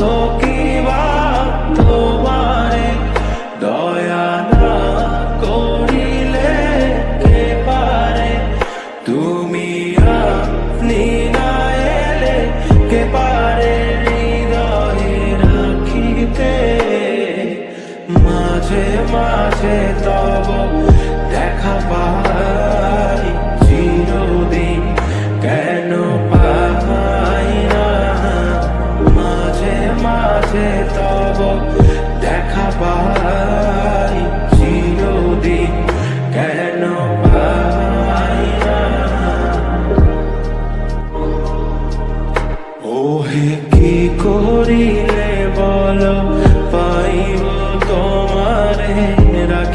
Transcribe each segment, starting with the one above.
সাধ্য কি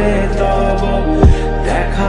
মাঝে তব দেখা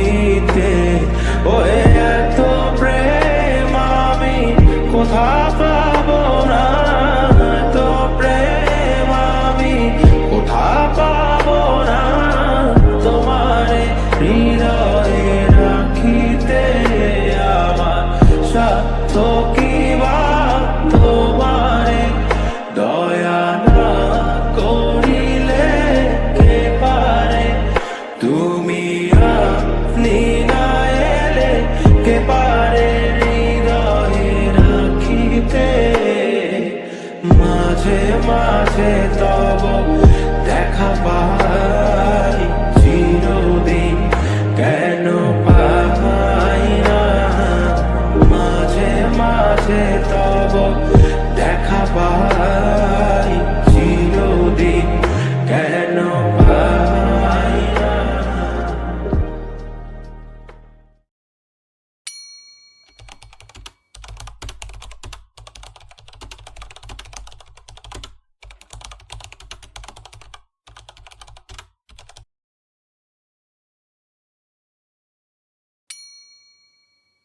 তোমারে দয়া না করিলে কে পারে। তুমি আপনি কে পারে হৃদয়ে রাখিতে? মাঝে মাঝে তব দেখা পাই